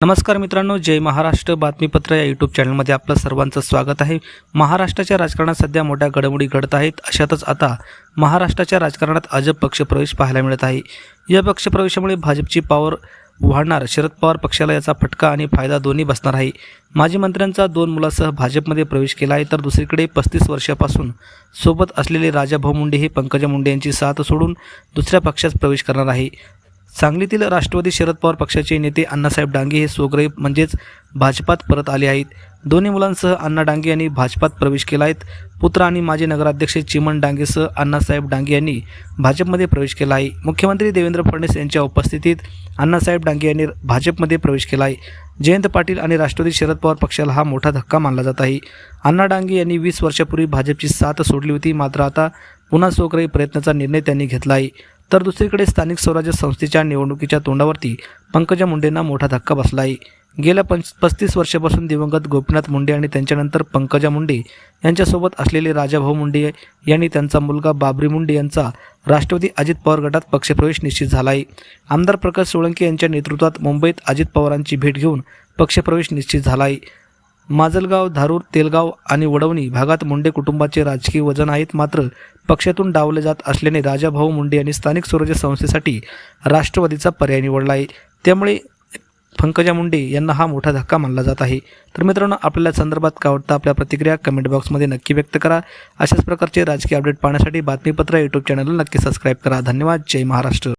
नमस्कार मित्रांनो जय महाराष्ट्र बातमीपत्र या यूट्यूब चॅनलमध्ये आपलं सर्वांचं स्वागत आहे. महाराष्ट्राच्या राजकारणात सध्या मोठ्या घडामोडी घडत आहेत. अशातच आता महाराष्ट्राच्या राजकारणात अजब पक्षप्रवेश पाहायला मिळत आहे. या पक्षप्रवेशामुळे भाजपची पॉवर वाढणार शरद पवार पक्षाला याचा फटका आणि फायदा दोन्ही बसणार आहे. माजी मंत्र्यांचा दोन मुलासह भाजपमध्ये प्रवेश केला आहे तर दुसरीकडे पस्तीस वर्षापासून सोबत असलेले राजाभाऊ मुंडे हे पंकजा मुंडे यांची साथ सोडून दुसऱ्या पक्षात प्रवेश करणार आहे. सांगलीतील राष्ट्रवादी शरद पवार पक्षाचे नेते अण्णासाहेब डांगे हे सोगरे म्हणजेच भाजपात परत आले आहेत. दोन्ही मुलांसह अण्णा डांगे यांनी भाजपात प्रवेश केला आहेत पुत्र आणि माजी नगराध्यक्ष चिमण डांगेसह अण्णासाहेब डांगे यांनी भाजपमध्ये प्रवेश केला आहे. मुख्यमंत्री देवेंद्र फडणवीस यांच्या उपस्थितीत अण्णासाहेब डांगे यांनी भाजपमध्ये प्रवेश केला आहे. जयंत पाटील आणि राष्ट्रवादी शरद पवार पक्षाला हा मोठा धक्का मानला जात आहे. अण्णा डांगे यांनी वीस वर्षापूर्वी भाजपची साथ सोडली होती मात्र आता पुन्हा सोकराई प्रयत्नाचा निर्णय त्यांनी घेतला आहे. तर दुसरीकडे स्थानिक स्वराज्य संस्थेच्या निवडणुकीच्या तोंडावरती पंकजा मुंडेंना मोठा धक्का बसला आहे गेल्या पंच पस्तीस वर्षापासून दिवंगत गोपीनाथ मुंडे आणि त्यांच्यानंतर पंकजा मुंडे यांच्यासोबत असलेले राजाभाऊ मुंडे यांनी त्यांचा मुलगा बाबरी मुंडे यांचा राष्ट्रवादी अजित पवार गटात पक्षप्रवेश निश्चित झाला आहे आमदार प्रकाश सोळंके यांच्या नेतृत्वात मुंबईत अजित पवारांची भेट घेऊन पक्षप्रवेश निश्चित झाला आहे माजलगाव धारूर तेलगाव आणि वडवणी भागात मुंडे कुटुंबाचे राजकीय वजन आहेत मात्र पक्षातून डावले जात असल्याने राजाभाऊ मुंडे यांनी स्थानिक स्वराज्य संस्थेसाठी राष्ट्रवादीचा पर्याय निवडला आहे. त्यामुळे पंकजा मुंडे यांना हा मोठा धक्का मानला जात आहे. तर मित्रांनो आपल्याला संदर्भात काय वाटतं? आपल्या प्रतिक्रिया कमेंट बॉक्समध्ये नक्की व्यक्त करा. अशाच प्रकारचे राजकीय अपडेट पाहण्यासाठी बातमीपत्र यूट्यूब चॅनलला नक्की सबस्क्राईब करा. धन्यवाद. जय महाराष्ट्र.